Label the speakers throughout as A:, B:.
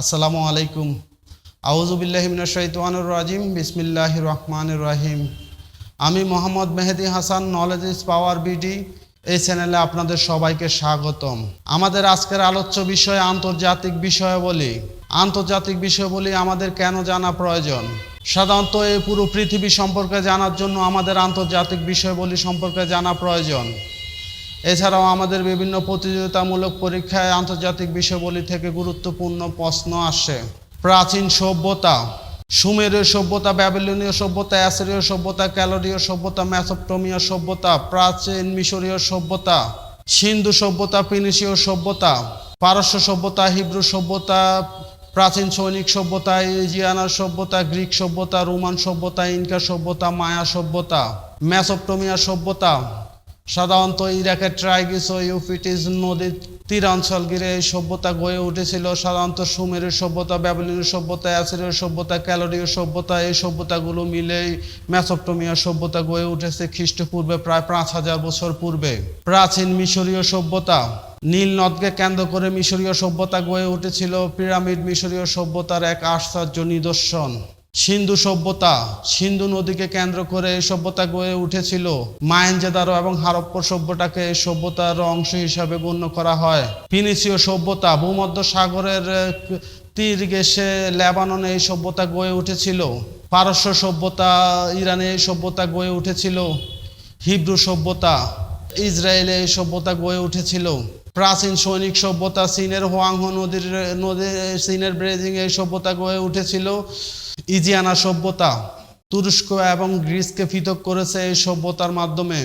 A: আসসালামু আলাইকুম। আউজুবিল্লাহিমিনাশাইতানুর রাজিম। বিসমিল্লাহ রহমানুর রাহিম। আমি Mohammad Mehedi Hasan knowledge is power BD এই চ্যানেলে আপনাদের সবাইকে স্বাগতম। আমাদের আজকের আলোচ্য বিষয় আন্তর্জাতিক বিষয়াবলী। আন্তর্জাতিক বিষয়াবলী আমাদের কেন জানা প্রয়োজন? সাধারণত এই পুরো পৃথিবী সম্পর্কে জানার জন্য আমাদের আন্তর্জাতিক বিষয়াবলী সম্পর্কে জানা প্রয়োজন। এছাড়াও আমাদের বিভিন্ন প্রতিযোগিতামূলক পরীক্ষায় আন্তর্জাতিক বিষয়াবলী থেকে গুরুত্বপূর্ণ প্রশ্ন আসে। প্রাচীন সভ্যতা, সুমেরীয় সভ্যতা, ব্যাবিলনীয় সভ্যতা, অ্যাসিরীয় সভ্যতা, ক্যালোরীয় সভ্যতা ম্যাসোপটোমীয় সভ্যতা, প্রাচীন মিশরীয় সভ্যতা, সিন্ধু সভ্যতা, ফিনিশীয় সভ্যতা, পারস্য সভ্যতা, হিব্রু সভ্যতা, প্রাচীন সৈনিক সভ্যতা ইজিয়ানার সভ্যতা, গ্রিক সভ্যতা, রোমান সভ্যতা, ইনকা সভ্যতা, মায়া সভ্যতা ম্যাসোপটোমিয়া সভ্যতা সাধারণত ইরাকের ট্রাইগিস ও ইউফিটিস নদীর তীরাঞ্চল ঘিরে এই সভ্যতা গড়ে উঠেছিল। সাধারণত সুমেরীয় সভ্যতা, ব্যাবিলনীয় সভ্যতা অ্যাসিরীয় সভ্যতা, ক্যালোরীয় সভ্যতা, এই সভ্যতাগুলো মিলেই ম্যাসোপটোমিয়া সভ্যতা গড়ে উঠেছে খ্রিস্টপূর্বে প্রায় পাঁচ হাজার বছর পূর্বে। প্রাচীন মিশরীয় সভ্যতা, নীল নদকে কেন্দ্র করে মিশরীয় সভ্যতা গড়ে উঠেছিল। পিরামিড মিশরীয় সভ্যতার এক আশ্চর্য নিদর্শন। সিন্ধু সভ্যতা, সিন্ধু নদীকে কেন্দ্র করে এই সভ্যতা গড়ে উঠেছিল। মায়েনজেদারো এবং হারপ্প সভ্যতাকে এই সভ্যতার অংশ হিসাবে গণ্য করা হয়। ফিনিসীয় সভ্যতা, ভূমধ্য সাগরের তীর গেসে লেবাননে এই সভ্যতা গড়ে উঠেছিল। পারস্য সভ্যতা, ইরানে এই সভ্যতা গড়ে উঠেছিল। হিব্রু সভ্যতা, ইসরায়েলে এই সভ্যতা গড়ে উঠেছিল। প্রাচীন সৈনিক সভ্যতা চীনের হোয়াংহো নদীর, নদী, চীনের ব্রেজিং এই সভ্যতা গড়ে উঠেছিল। ইজিয়ানা সভ্যতা তুরস্ক এবং গ্রিসকে পৃথক করেছে এই সভ্যতার মাধ্যমে।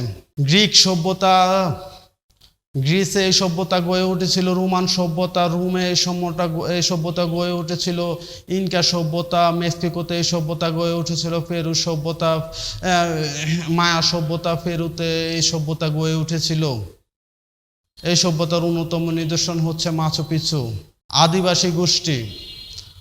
A: গ্রিক সভ্যতা, গ্রিসে এই সভ্যতা গড়ে উঠেছিল। রোমান সভ্যতা, রোমে এই সভ্যতা এই সভ্যতা গড়ে উঠেছিল। ইনকা সভ্যতা, মেক্সিকোতে এই সভ্যতা গড়ে উঠেছিল। পেরু সভ্যতা মায়া সভ্যতা, পেরুতে এই সভ্যতা গড়ে উঠেছিল। এই সভ্যতার অন্যতম নিদর্শন হচ্ছে মাছু পিছু আদিবাসী গোষ্ঠী।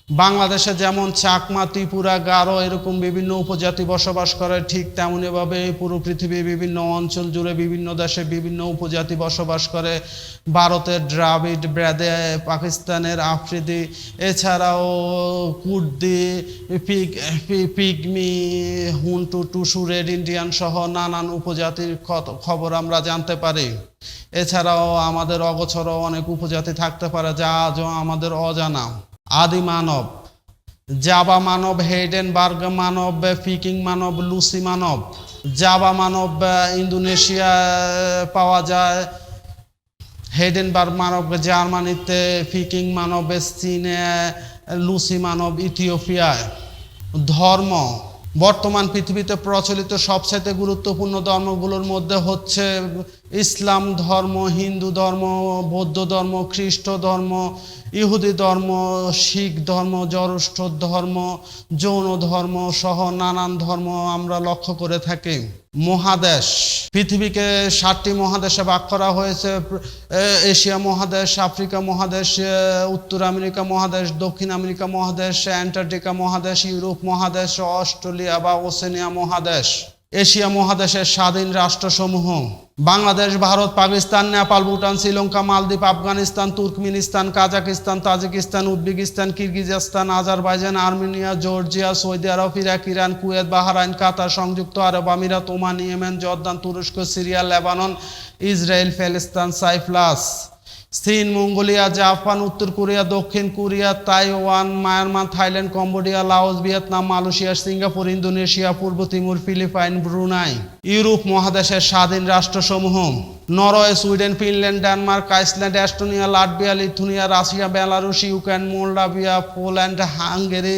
A: বাংলাদেশে যেমন চাকমা, ত্রিপুরা, গারো এরকম বিভিন্ন উপজাতি বসবাস করে, ঠিক তেমনইভাবে পুরো পৃথিবীর বিভিন্ন অঞ্চল জুড়ে বিভিন্ন দেশে বিভিন্ন উপজাতি বসবাস করে। ভারতের দ্রাবিড ব্রাদে পাকিস্তানের আফ্রিদি, এছাড়াও কুর্দি, pig pygmy, Hutu, Tutsi, red Indian সহ নানান উপজাতির খবর আমরা জানতে পারি। এছাড়াও আমাদের অগোচরও অনেক উপজাতি থাকতে পারে, যা আজও আমাদের অজানা। আদি মানব, জাবা মানব হেডেনবার্গ মানব, ফিকিং মানব, লুসি মানব, জাবা মানব ইন্দোনেশিয়া, পাওয়া যায়। হেডেনবার্গ মানব, জার্মানিতে ফিকিং মানব, চীনে লুসি মানব, ইথিওপিয়ায়। ধর্ম, বর্তমান পৃথিবীতে প্রচলিত সবচাইতে গুরুত্বপূর্ণ ধর্মগুলোর মধ্যে হচ্ছে ইসলাম ধর্ম, হিন্দু ধর্ম, বৌদ্ধ ধর্ম, খ্রিস্ট ধর্ম, ইহুদি ধর্ম, শিখ ধর্ম জরষ্ঠ ধর্ম, যৌন ধর্ম সহ নানান ধর্ম আমরা লক্ষ্য করে থাকি। মহাদেশ, পৃথিবীকে ষাটটি মহাদেশে ভাগ করা হয়েছে। এশিয়া মহাদেশ, আফ্রিকা মহাদেশ, উত্তর আমেরিকা মহাদেশ, দক্ষিণ আমেরিকা মহাদেশ, অ্যান্টার্কটিকা মহাদেশ, ইউরোপ মহাদেশ, অস্ট্রেলিয়া বা ওসেনিয়া মহাদেশ। এশিয়া মহাদেশের স্বাধীন রাষ্ট্রসমূহ, বাংলাদেশ, ভারত, পাকিস্তান, নেপাল, ভুটান, শ্রীলঙ্কা, মালদ্বীপ, Afghanistan, Turkmenistan, Kazakhstan, Tajikistan, Uzbekistan, Kyrgyzstan, Azerbaijan, Armenia, Georgia, Saudi আরব, Iraq, Iran, Kuwait, Bahrain, Qatar, সংযুক্ত আরব আমিরাত, ওমান, ইয়েমেন, জর্দান, তুরস্ক, সিরিয়া, লেবানন, ইসরায়েল, ফেলিস্তান, সাইপ্রাস। চীন মঙ্গোলিয়া, জাপান, উত্তর কোরিয়া, দক্ষিণ Korea, Taiwan, Myanmar, Thailand, Cambodia, Laos, Vietnam, Malaysia, Singapore, Indonesia, পূর্ব Timor, Philippine, Brunei. Europe মহাদেশের স্বাধীন রাষ্ট্রসমূহ। Norway, Sweden, Finland, Denmark, Iceland, Estonia, Latvia, Lithuania, Russia, Belarus, Ukraine, Moldavia, Poland, Hungary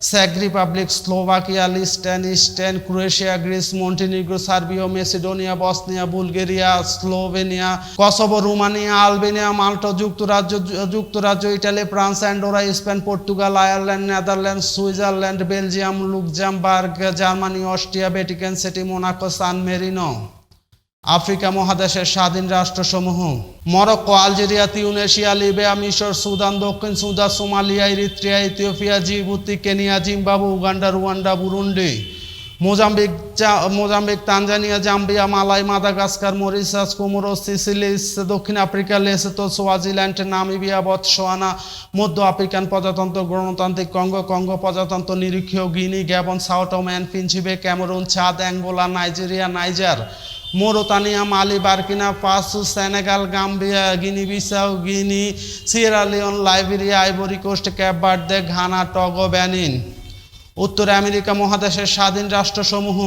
A: check Republic Slovakia Liechtenstein Croatia Greece Montenegro Serbia Macedonia Bosnia Bulgaria Slovenia Kosovo Romania Albania Malta যুক্তরাজ্য যুক্তরাজ্য Italy France Andorra Spain Portugal Ireland Netherlands Switzerland Belgium Luxembourg Germany Austria Vatican City Monaco San Marino Africa মহাদেশের স্বাধীন রাষ্ট্রসমূহ, Morocco, Algeria, Tunisia, Libya, মিশর, Sudan, দক্ষিণ Sudan, Somalia, Eritrea, Ethiopia, Djibouti, Kenya, Zimbabwe, Uganda, Rwanda, Burundi, Mozambique Mozambique, Tanzania, Zambia, Malawi, Madagascar, Mauritius, Comoros Seychelles দক্ষিণ Africa, Lesotho, Swaziland, Namibia Botswana মধ্য African প্রজাতন্ত্র, গণতান্ত্রিক Congo Congo প্রজাতন্ত্র, নিরীক্ষীয় Guinea, Gabon Sao Tome and Principe Cameroon, চাঁদ, Angola, Nigeria, Niger Mauritania Mali Burkina Faso Senegal Gambia Guinea Bissau Guinea Sierra Leone Liberia Ivory Coast Cape Verde Ghana Togo Benin উত্তর America মহাদেশের স্বাধীন রাষ্ট্রসমূহ,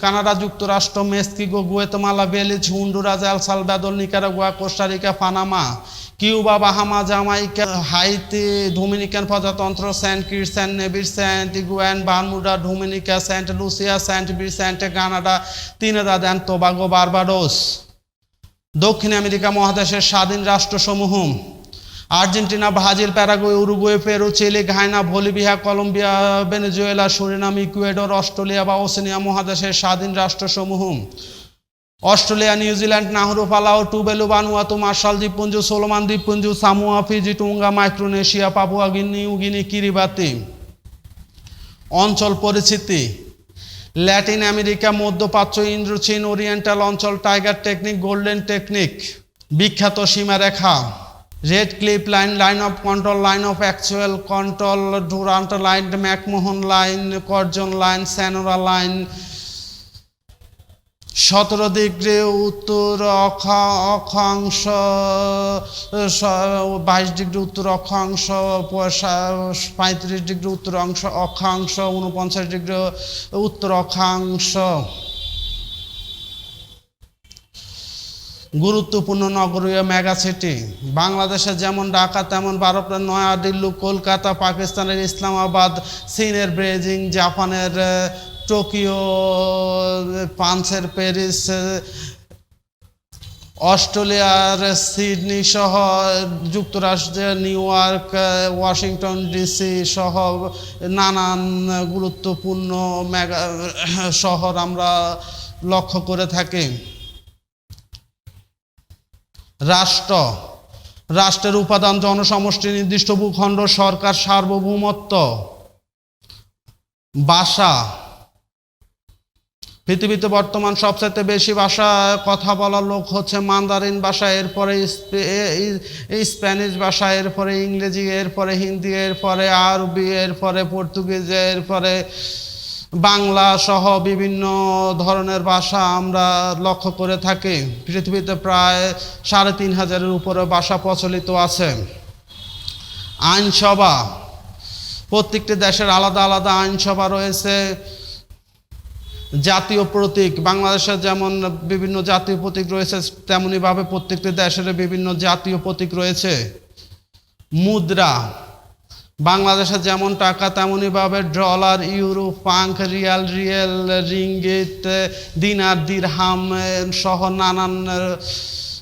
A: Canada যুক্তরাষ্ট্র, Mexico, Guatemala, Belize, Honduras, El Salvador, Nicaragua, Costa Rica, Panama Cuba Bahamas Jamaica Haiti Dominican প্রজাতন্ত্র, Saint Kitts and Nevis Saint গুয়ান Bermuda Dominica Saint Lucia, Saint Vincent Canada Trinidad and Tobago Barbados. দক্ষিণ America মহাদেশের স্বাধীন রাষ্ট্রসমূহ, Argentina, Brazil, Paraguay, Uruguay, Peru, Chile Guyana Bolivia, Colombia, Venezuela, Suriname, Ecuador, Australia বা Oceania মহাদেশের স্বাধীন রাষ্ট্রসমূহ। Australia, New Zealand, নাহরু, পালাও টুবেলু বানুয়াতু martial, দ্বীপপুঞ্জ, Solomon, দ্বীপপুঞ্জ, Samoa, Fiji, Tonga, Micronesia, Papua Guinea Kiribati. অঞ্চল পরিচিতি। ল্যাটিন আমেরিকা, মধ্যপ্রাচ্য ইন্দ্রচীন ওরিয়েন্টাল অঞ্চল, টাইগার টেকনিক, গোল্ডেন টেকনিক, বিখ্যাত সীমারেখা। Radcliffe line line of control, line of actual control, Durand line, McMahon line, Curzon line, স্যানোরা line সতেরো degree উত্তর অক্ষা অক্ষাংশ বাইশ ডিগ্রি উত্তর অক্ষাংশ পঁয়ত্রিশ ডিগ্রি উত্তর অংশ, অক্ষাংশ উনপঞ্চাশ ডিগ্রি উত্তর অক্ষাংশ। গুরুত্বপূর্ণ নগরীয় মেগা সিটি। বাংলাদেশে যেমন ঢাকা, তেমন ভারতের নয়াদিল্লি, কলকাতা, পাকিস্তানের ইসলামাবাদ, চীনের বেজিং জাপানের টোকিও, ফ্রান্সের প্যারিস অস্ট্রেলিয়ার সিডনি সহ যুক্তরাষ্ট্রের নিউ ইয়র্ক, ওয়াশিংটন ডিসি সহ নানান গুরুত্বপূর্ণ মেগা শহর আমরা লক্ষ্য করে থাকি। রাষ্ট্র। রাষ্ট্রের উপাদান জনসমষ্টি নির্দিষ্ট ভূখণ্ড সরকার সার্বভৌমত্ব। ভাষা। পৃথিবীতে বর্তমান সবচেয়ে বেশি ভাষা কথা বলার লোক হচ্ছে মান্দারিন ভাষা, এরপরে স্প্যানিশ ভাষা, এরপরে ইংরেজি, এরপরে হিন্দি, এরপরে আরবি, এরপরে পর্তুগিজ, এরপরে বাংলা সহ বিভিন্ন ধরনের ভাষা আমরা লক্ষ্য করে থাকি। পৃথিবীতে প্রায় সাড়ে তিন হাজারের উপরে ভাষা প্রচলিত আছে। আইনসভা, প্রত্যেকটি দেশের আলাদা আলাদা আইনসভা রয়েছে। জাতীয় প্রতীক। বাংলাদেশের যেমন বিভিন্ন জাতীয় প্রতীক রয়েছে, তেমনিভাবে প্রত্যেকটি দেশের বিভিন্ন জাতীয় প্রতীক রয়েছে। মুদ্রা। বাংলাদেশে যেমন টাকা তেমনইভাবে dollar, euro, pound, riyal, riel, ringgit, dinar, dirham সহ নানান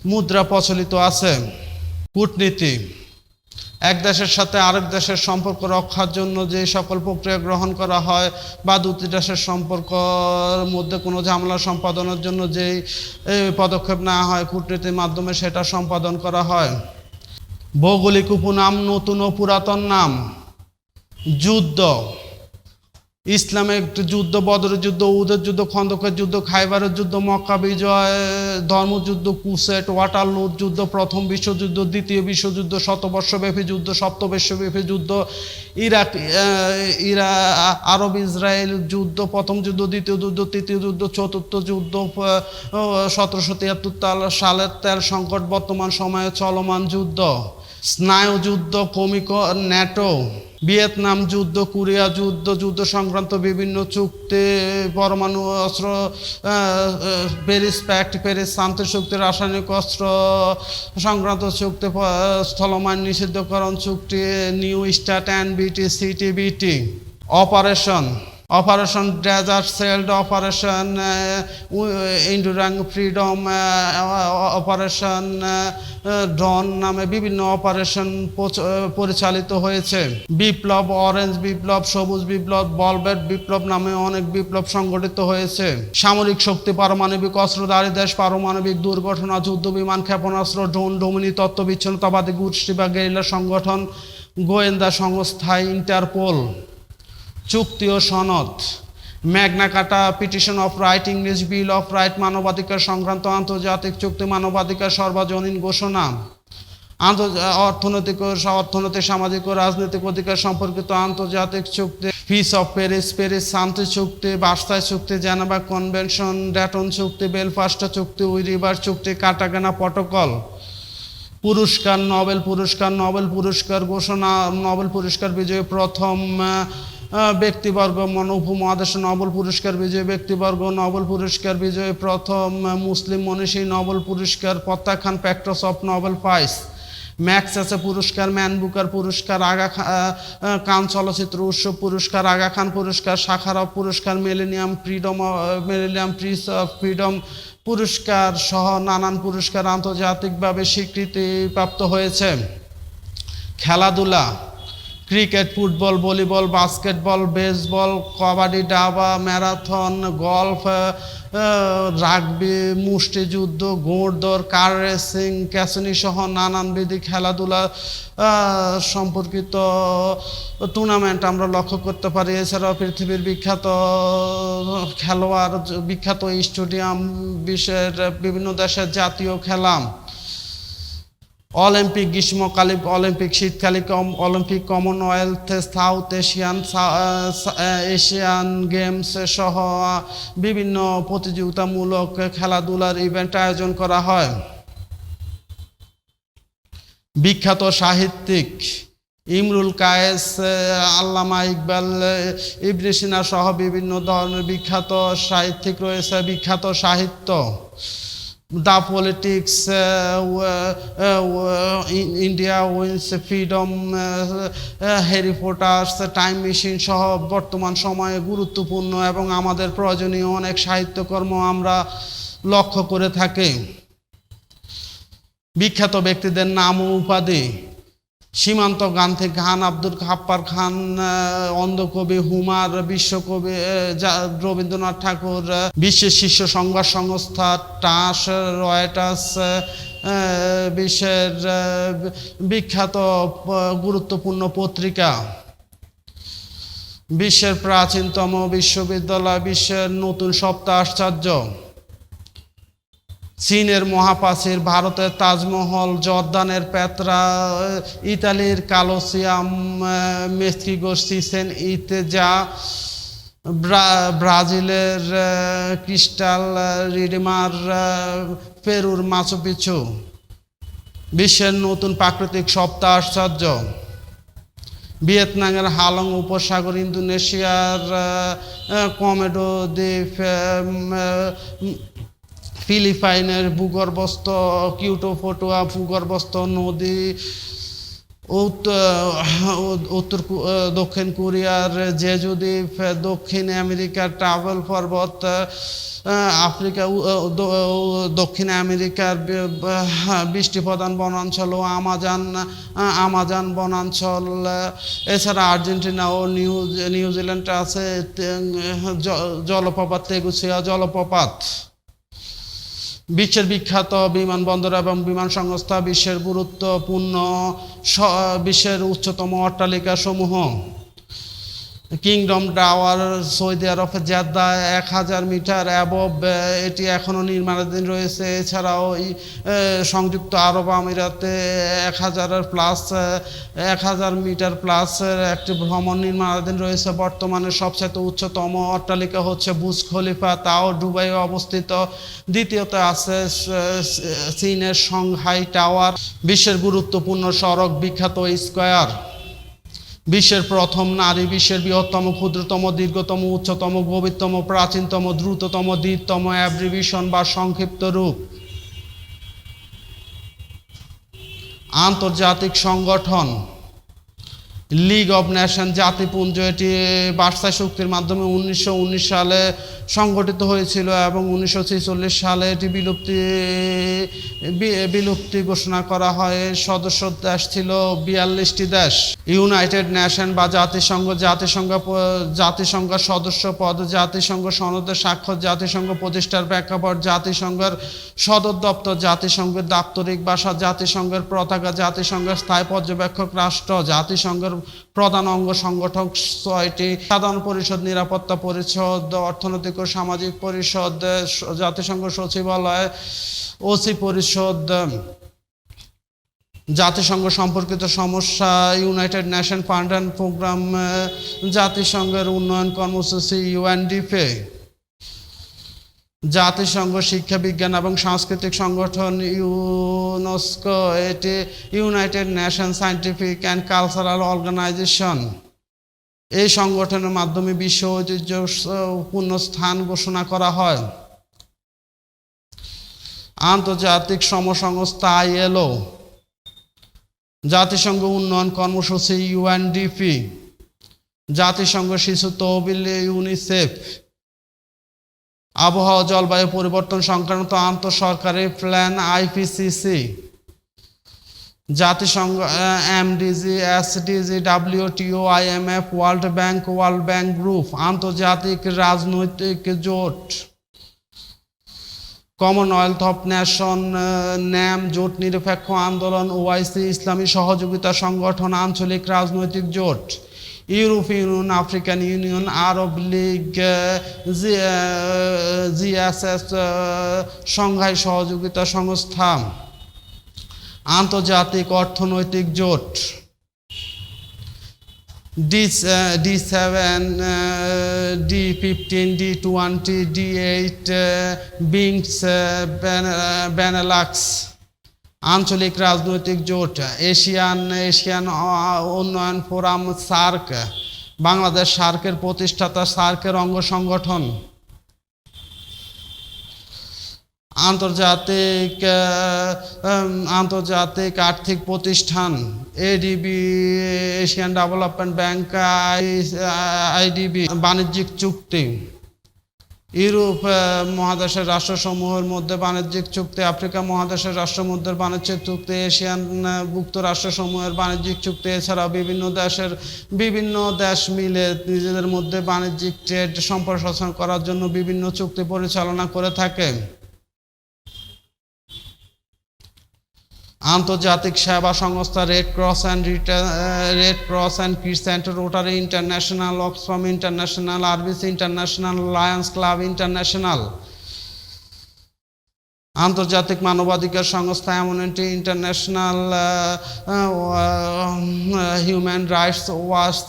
A: মুদ্রা প্রচলিত আছে। কূটনীতি। এক দেশের সাথে আরেক দেশের সম্পর্ক রক্ষার জন্য যে সকল প্রক্রিয়া গ্রহণ করা হয় বা দুটি দেশের সম্পর্কর মধ্যে কোনো ঝামেলা সম্পাদনের জন্য যেই পদক্ষেপ নেওয়া হয় কূটনীতির মাধ্যমে সেটা সম্পাদন করা হয়। ভৌগোলিক উপনাম নতুন ও পুরাতন নাম। যুদ্ধ। ইসলামের একটি যুদ্ধ, বদরের যুদ্ধ উদের যুদ্ধ, খন্দকের যুদ্ধ, খাইবারের যুদ্ধ, মক্কা বিজয়, ধর্মযুদ্ধ, কুসেট ওয়াটারলুর যুদ্ধ, প্রথম বিশ্বযুদ্ধ, দ্বিতীয় বিশ্বযুদ্ধ, শতবর্ষব্যাপী যুদ্ধ, সপ্তবর্ষব্যাপী যুদ্ধ, ইরাক ইরা, আরব ইসরায়েল যুদ্ধ, প্রথম যুদ্ধ, দ্বিতীয় যুদ্ধ, তৃতীয় যুদ্ধ, চতুর্থ যুদ্ধ সতেরোশো তিয়াত্তর সালের তেল সংকট বর্তমান সময়ে চলমান যুদ্ধ। স্নায়ু যুদ্ধ কমিক ন্যাটো, ভিয়েতনাম যুদ্ধ, কোরিয়া যুদ্ধ যুদ্ধ সংক্রান্ত বিভিন্ন চুক্তি, পরমাণু অস্ত্র প্যারিস প্যাক্ট প্যারিস শান্তি চুক্তি, রাসায়নিক অস্ত্র সংক্রান্ত চুক্তি স্থলমান নিষিদ্ধকরণ চুক্তি, new START NPT, CTBT, operation. Operation desert shield operation enduring freedom operation dawn নামে বিভিন্ন অপারেশন পরিচালিত হয়েছে। বিপ্লব অরেঞ্জ বিপ্লব সবুজ বিপ্লব বলবেট বিপ্লব নামে অনেক বিপ্লব সংগঠিত হয়েছে। সামরিক শক্তি, পারমাণবিক অস্ত্রধারী দেশ, পারমাণবিক দুর্ঘটনা, যুদ্ধ, বিমান ক্ষেপণাস্ত্র, ড্রোন, ডোমিনি তত্ত্ব বিচ্ছিন্নতাবাদী গোষ্ঠী বা গেরিলা সংগঠন, গোয়েন্দা সংস্থা, ইন্টারপোল। চুক্তি ও সনদ। Magna Carta petition of right English bill of right, মানবাধিকার সংক্রান্ত আন্তর্জাতিক চুক্তি, মানবাধিকার সর্বজনীন ঘোষণা। অর্থনৈতিক অর্থনৈতিক, সামাজিক ও রাজনৈতিক অধিকার সম্পর্কিত আন্তর্জাতিক চুক্তি পিস অফ প্যারিস প্যারিস শান্তি চুক্তি বার্সাই চুক্তি, জেনেভা কনভেনশন, ড্যাটন চুক্তি, বেলফাস্ট চুক্তি উইরিবার চুক্তি, কাটাগানা প্রটোকল। পুরস্কার, নোবেল পুরস্কার নোবেল পুরস্কার ঘোষণা, নোবেল পুরস্কার বিজয়ী প্রথম ব্যক্তিবর্গ উপমহাদেশ নোবেল পুরস্কার বিজয়ী ব্যক্তিবর্গ নোবেল পুরস্কার বিজয়ী প্রথম মুসলিম মনীষী নোবেল পুরস্কার প্রত্যাখ্যান প্যাক্টস অফ নোবেল প্রাইজ। ম্যাক্স আছে পুরস্কার ম্যান বুকার পুরস্কার আগা খা- আহ, আহ, কান চলচ্চিত্র উৎসব পুরস্কার আগা খান পুরস্কার শাখারভ পুরস্কার millennium freedom millennium prize of freedom পুরস্কার সহ নানান পুরস্কার আন্তর্জাতিকভাবে স্বীকৃতিপ্রাপ্ত হয়েছে। খেলাধুলা cricket, football, volleyball, basketball, baseball, kabaddi, ডাবা, marathon, golf rugby মুষ্টিযুদ্ধ ঘোড়দৌড় কার রেসিং, ক্যাসনি সহ নানানবিধি খেলাধুলা সম্পর্কিত টুর্নামেন্ট আমরা লক্ষ্য করতে পারি। এছাড়াও পৃথিবীর বিখ্যাত খেলোয়াড়, বিখ্যাত স্টেডিয়াম, বিশ্বের বিভিন্ন দেশের জাতীয় খেলা অলিম্পিক গ্রীষ্মকালে অলিম্পিক শীতকালীন Olympic Commonwealth, South Asian Asian games সহ বিভিন্ন প্রতিযোগিতামূলক খেলাধুলার ইভেন্ট আয়োজন করা হয়। বিখ্যাত সাহিত্যিক ইমরুল কায়েস আল্লামা ইকবাল ইবনে সহ বিভিন্ন ধরনের বিখ্যাত সাহিত্যিক রয়েছে, বিখ্যাত সাহিত্য। The politics India wins freedom Harry Potter's time machine সহ বর্তমান সময়ে গুরুত্বপূর্ণ এবং আমাদের প্রয়োজনীয় অনেক সাহিত্যকর্ম আমরা লক্ষ্য করে থাকি। বিখ্যাত ব্যক্তিদের নাম ও উপাধি। সীমান্ত গান থেকে খান আব্দুল খাপ্পার খান অন্ধকবি হুমার বিশ্বকবি রবীন্দ্রনাথ ঠাকুর বিশ্বের শীর্ষ সংবাদ সংস্থা টাস রয়টার্স আহ, বিশ্বের বিখ্যাত গুরুত্বপূর্ণ পত্রিকা। বিশ্বের প্রাচীনতম বিশ্ববিদ্যালয় বিশ্বের নতুন সপ্তাহ আশ্চর্য। চীনের মহাপ্রাচীর ভারতের তাজমহল, জর্দানের পেত্রা ইতালির কালোসিয়াম মেস্কিগো সিসেন ইতেজা ব্রাজিলের ক্রিস্টাল রিডিমার পেরুর মাচুপিছু বিশ্বের নতুন প্রাকৃতিক সপ্তাহ আশ্চর্য। ভিয়েতনামের হালং উপসাগর, ইন্দোনেশিয়ার কমেডো দ্বীপ ফিলিপাইনের ভূগর্ভস্থ, কিউটো, ফটোয়া, ভূগর্ভস্থ নদী, উত্ত- উত্তর দক্ষিণ কোরিয়ার জেজু দ্বীপ দক্ষিণ আমেরিকার ট্রাভেল পর্বত আফ্রিকা দক্ষিণ আমেরিকার বৃষ্টি প্রধান বনাঞ্চল ও আমাজন আমাজন বনাঞ্চল। এছাড়া আর্জেন্টিনা ও নিউজ নিউজিল্যান্ড আছে জলপ্রপাত তেগুছিয়া জলপ্রপাত। বিশ্বের বিখ্যাত বিমানবন্দর এবং বিমান সংস্থা বিশ্বের গুরুত্বপূর্ণ বিশ্বের উচ্চতম অট্টালিকা সমূহ kingdom tower Saudi Arab Jeddah এক হাজার মিটার অ্যাবভ এটি এখনও নির্মাণাধীন রয়েছে। এছাড়াও সংযুক্ত আরব আমিরাতে এক হাজারের প্লাস এক হাজার মিটার প্লাস একটি ভ্রমণ নির্মাণাধীন রয়েছে। বর্তমানে সবচেয়ে উচ্চতম অট্টালিকা হচ্ছে বুজ খলিফা। তাও দুবাইয়ে অবস্থিত। দ্বিতীয়ত আছে চীনের সংহাই টাওয়ার, বিশ্বের গুরুত্বপূর্ণ সড়ক বিখ্যাত স্কয়ার। বিশ্বের প্রথম নারী, বিশ্বের বৃহত্তম, ক্ষুদ্রতম, দীর্ঘতম, উচ্চতম, গভীরতম, প্রাচীনতম, দ্রুততম, দীর্ঘতম, অ্যাব্রিভিশন বা সংক্ষিপ্ত রূপ। আন্তর্জাতিক সংগঠন লিগ অব নেশন জাতিপুঞ্জ, এটি বার্সায় শক্তির মাধ্যমে উনিশশো উনিশ সালে সংগঠিত হয়েছিল এবং উনিশশো সালে এটি বিলুপ্তি বিলুপ্তি ঘোষণা করা হয়। সদস্য দেশ ছিল বিয়াল্লিশটি দেশ। ইউনাইটেড নেশন বা জাতিসংঘ জাতিসংঘ জাতিসংঘ সদস্য পদ, জাতিসংঘ সনদের স্বাক্ষর জাতিসংঘ প্রতিষ্ঠার প্রেক্ষাপট, জাতিসংঘের সদর দপ্তর, জাতিসংঘের দাপ্তরিক ভাষা, জাতিসংঘের পতাকা, জাতিসংঘের স্থায়ী পর্যবেক্ষক রাষ্ট্র, জাতিসংঘের প্রধান অঙ্গ সংগঠক ছয়টি, সাধারণ পরিষদ, নিরাপত্তা পরিষদ, অর্থনৈতিক ও সামাজিক পরিষদ, জাতিসংঘ সচিবালয়, ওসি পরিষদ, জাতিসংঘ সম্পর্কিত সমস্যা, United Nation fund and programme, জাতিসংঘের উন্নয়ন কর্মসূচি, ইউএনডিপে। জাতিসংঘ শিক্ষা বিজ্ঞান এবং সাংস্কৃতিক সংগঠন ইউনেস্কো, এটি United Nation scientific and cultural organisation. এই সংগঠনের মাধ্যমে বিশ্ব ঐতিহ্যপূর্ণ স্থান ঘোষণা করা হয়। আন্তর্জাতিক সমসংস্থা আইএলও, জাতিসংঘ উন্নয়ন কর্মসূচি ইউএনডিপি, জাতিসংঘ শিশু তহবিল ইউনিসেফ আবহাওয়া জলবায়ু পরিবর্তন সংক্রান্ত আন্তঃসরকারি প্ল্যান আইপিসিসি। জাতিসংঘ MDG, SDG WTO IMF world bank world bank group, আন্তর্জাতিক রাজনৈতিক জোট, কমনওয়েলথ অফ নেশন ন্যাম জোট নিরপেক্ষ আন্দোলন ওআইসি ইসলামী সহযোগিতা সংগঠন, আঞ্চলিক রাজনৈতিক জোট। ইউরোপীয় union African union, Arab league GSS Shanghai সহযোগিতা সংস্থা, আন্তর্জাতিক অর্থনৈতিক জোট, D D seven D fifteen, D twenty, D eight beings Benelux আঞ্চলিক রাজনৈতিক জোট, এশিয়ান এশিয়ান উন্নয়ন ফোরাম, সার্ক, বাংলাদেশ সার্কের প্রতিষ্ঠাতা, সার্কের অঙ্গ সংগঠন। আন্তর্জাতিক আন্তর্জাতিক আর্থিক প্রতিষ্ঠান, ADB, Asian development bank IDB, বাণিজ্যিক চুক্তি। ইউরোপ মহাদেশের রাষ্ট্রসমূহের মধ্যে বাণিজ্যিক চুক্তি, আফ্রিকা মহাদেশের রাষ্ট্রমধ্যের বাণিজ্যিক চুক্তি, এশিয়ান ভুক্ত রাষ্ট্রসমূহের বাণিজ্যিক চুক্তি, এছাড়াও বিভিন্ন দেশের, বিভিন্ন দেশ মিলে নিজেদের মধ্যে বাণিজ্যিক ট্রেড সম্প্রসারণ করার জন্য বিভিন্ন চুক্তি পরিচালনা করে থাকে। আন্তর্জাতিক সেবা সংস্থা red cross and red cross and crescent Rotary International Oxfam International RBC International Lions club International আন্তর্জাতিক মানবাধিকার সংস্থা এমনটি ইন্টারন্যাশনাল হিউম্যান রাইটস ওয়াচ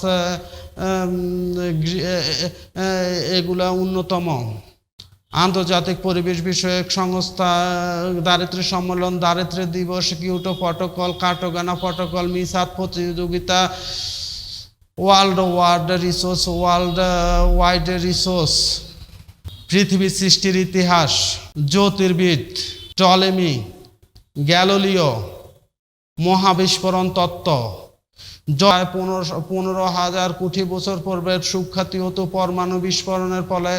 A: এগুলা অন্যতম আন্তর্জাতিক পরিবেশ বিষয়ক সংস্থা দারিদ্র্য সম্মেলন, দারিদ্র্য দিবস, কিউটো প্রটোকল কাটোগানা প্রটোকল মিসাত প্রতিযোগিতা, world world resource, world wide resource, পৃথিবী সৃষ্টির ইতিহাস, জ্যোতির্বিদ, টলেমি, গ্যালোলিও, মহাবিস্ফোরণ তত্ত্ব জয় পনেরো পনেরো হাজার কোটি বছর পূর্বের সুখ্যাতি হতো পরমাণু বিস্ফোরণের ফলে।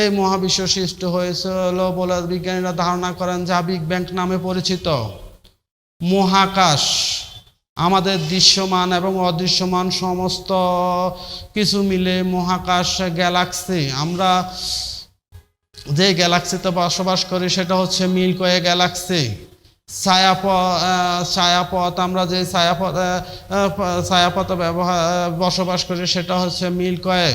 A: এই মহাবিশ্ব সৃষ্টি হয়েছিল বলে বিজ্ঞানীরা ধারণা করেন যা বিগ ব্যাংক নামে পরিচিত। মহাকাশ, আমাদের দৃশ্যমান এবং অদৃশ্যমান সমস্ত কিছু মিলে মহাকাশ গ্যালাক্সি। আমরা যে গ্যালাক্সিতে বসবাস করি সেটা হচ্ছে মিল্কওয়ে গ্যালাক্সি। ছায়াপথ ছায়াপথ, আমরা যে ছায়াপথ ছায়াপথে ব্যবহার, বসবাস করি সেটা হচ্ছে মিল্কয়ে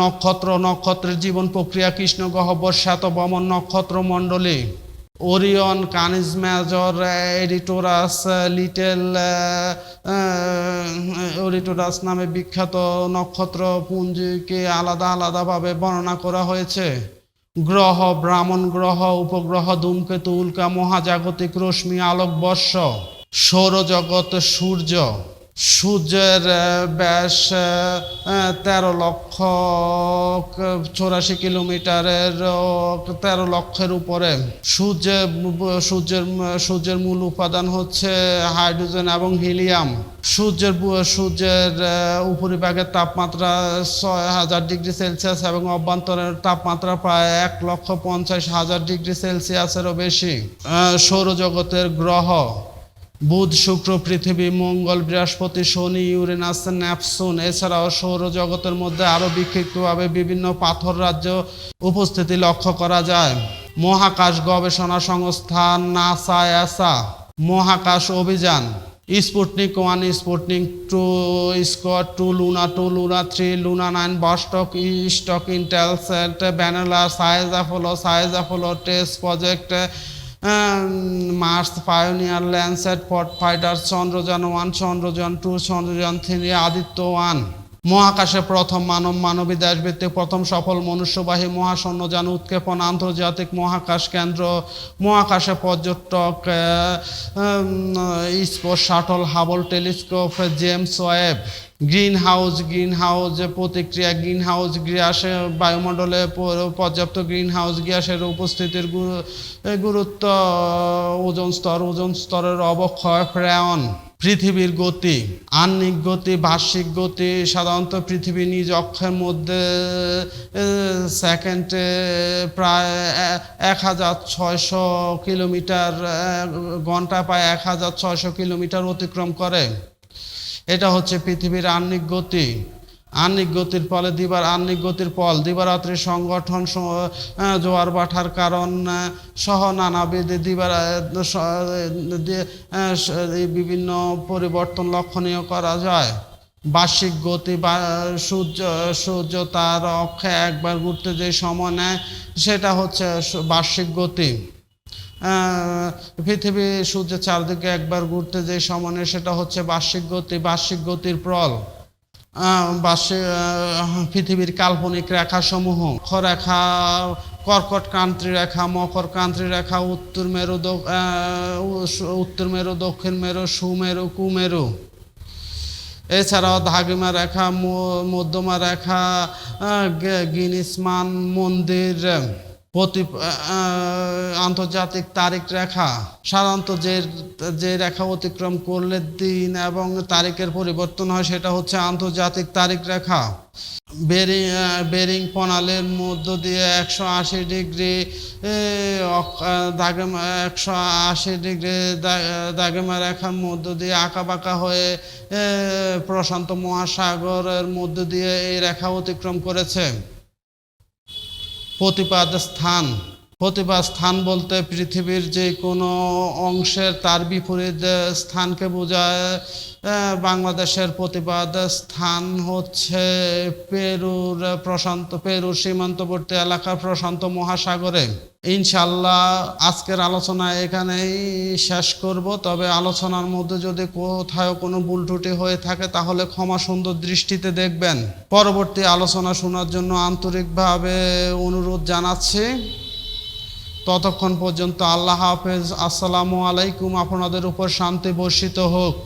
A: নক্ষত্র, নক্ষত্রের জীবন প্রক্রিয়া, কৃষ্ণ গহ্বর বমন, নক্ষত্র মণ্ডলী। ওরিয়ন, কানিজ মেজর এডিটোরাস লিটেল এডিটোরাস নামে বিখ্যাত নক্ষত্র, পুঞ্জিকে আলাদা আলাদাভাবে বর্ণনা করা হয়েছে। গ্রহ ব্রাহ্মণ গ্রহ উপগ্রহ ধূমকেতু উল্কা মহাজাগতিক রশ্মি আলোকবর্ষ সৌরজগৎ সূর্য। সূর্যের ব্যাস তেরো লক্ষ চৌরাশি কিলোমিটারের তেরো লক্ষের উপরে। সূর্যের সূর্যের সূর্যের মূল উপাদান হচ্ছে হাইড্রোজেন এবং হিলিয়াম। সূর্যের সূর্যের উপরিভাগের তাপমাত্রা ছয় হাজার ডিগ্রি সেলসিয়াস এবং অভ্যন্তরের তাপমাত্রা প্রায় এক লক্ষ পঞ্চাশ হাজার ডিগ্রি সেলসিয়াসেরও বেশি। সৌরজগতের গ্রহ। বুধ, শুক্র, পৃথিবী, মঙ্গল, বৃহস্পতি, শনি, ইউরেনাস ন্যাপসুন এছাড়াও সৌরজগতের মধ্যে আরও বিক্ষিপ্তভাবে বিভিন্ন পাথর রাজ্য উপস্থিতি লক্ষ্য করা যায়। মহাকাশ গবেষণা সংস্থা নাসা, এসা, মহাকাশ অভিযান। Sputnik one, Sputnik two, Scout two, Luna two, Luna three, Luna nine, Vostok stock Intelsat Venera Soyuz Apollo Soyuz Apollo test project Mars Pioneer Landsat Pathfinder Chandrayaan one Chandrayaan two Chandrayaan three Aditya one মহাকাশে প্রথম মানব মানবী দেশভিত্তিক প্রথম সফল মনুষ্যবাহী মহাশূন্যযান উৎক্ষেপণ আন্তর্জাতিক মহাকাশ কেন্দ্র, মহাকাশে পর্যটক sport shuttle, Hubble telescope, James Webb green house green house প্রতিক্রিয়া গ্রিন হাউস গ্যাসে বায়ুমণ্ডলে পর্যাপ্ত গ্রিন হাউস গ্যাসের উপস্থিতির গুরুত্ব, ওজন স্তর, ওজন স্তরের অবক্ষয় প্রেয়ন পৃথিবীর গতি, আহ্নিক গতি, বার্ষিক গতি, সাধারণত পৃথিবী নিজ অক্ষের মধ্যে সেকেন্ডে প্রায় এক হাজার ছয়শো কিলোমিটার ঘণ্টা প্রায় এক হাজার ছয়শো কিলোমিটার অতিক্রম করে। এটা হচ্ছে পৃথিবীর আহ্নিক গতি। আহ্নিক গতির ফলে দিবার আহ্নিক গতির ফল দিবারাত্রি সংগঠন জোয়ার বাঠার কারণ সহ নানাবিধ দিবার বিভিন্ন পরিবর্তন লক্ষণীয় করা যায়। বার্ষিক গতি বা, সূর্য সূর্য তার অক্ষে একবার ঘুরতে যে সময় নেয়, সেটা হচ্ছে বার্ষিক গতি। পৃথিবী সূর্যের চারদিকে একবার ঘুরতে যে সময় নেয়, সেটা হচ্ছে বার্ষিক গতি, বার্ষিক গতির প্রল আহ, পৃথিবীর কাল্পনিক রেখাসমূহ রেখা কর্কট ক্রান্তি রেখা মকর ক্রান্তি রেখা উত্তর মেরু উত্তর মেরু দক্ষিণ মেরু সুমেরু কুমেরু এছাড়াও ধাগিমা রেখা মধ্যমা রেখা গিনিসমান মন্দির। প্রতি আন্তর্জাতিক তারিখ রেখা, সাধারণত যে যে রেখা অতিক্রম করলে দিন এবং তারিখের পরিবর্তন হয়, সেটা হচ্ছে আন্তর্জাতিক তারিখ রেখা। বেরিং বেরিং প্রণালীর মধ্য দিয়ে একশো আশি ডিগ্রি দাগেমা, একশো আশি ডিগ্রি দাগেমা রেখার মধ্য দিয়ে আঁকা বাঁকা হয়ে প্রশান্ত মহাসাগরের মধ্য দিয়ে এই রেখা অতিক্রম করেছে। প্রতিপাদ স্থান প্রতিপাদ স্থান বলতে পৃথিবীর যে কোনো অংশের তার বিপরীত স্থানকে বোঝায় বাংলাদেশের প্রতিবাদ স্থান হচ্ছে পেরুর প্রশান্ত, পেরুর সীমান্তবর্তী এলাকা প্রশান্ত মহাসাগরে। ইনশাল্লাহ আজকের আলোচনা এখানেই শেষ করব। তবে আলোচনার মধ্যে যদি কোথাও কোনো ভুল হয়ে থাকে, তাহলে ক্ষমা সুন্দর দৃষ্টিতে দেখবেন। পরবর্তী আলোচনা শোনার জন্য আন্তরিকভাবে অনুরোধ জানাচ্ছি। ততক্ষণ পর্যন্ত আল্লাহ হাফেজ। আসসালামু আলাইকুম। আপনাদের উপর শান্তি বর্ষিত হোক।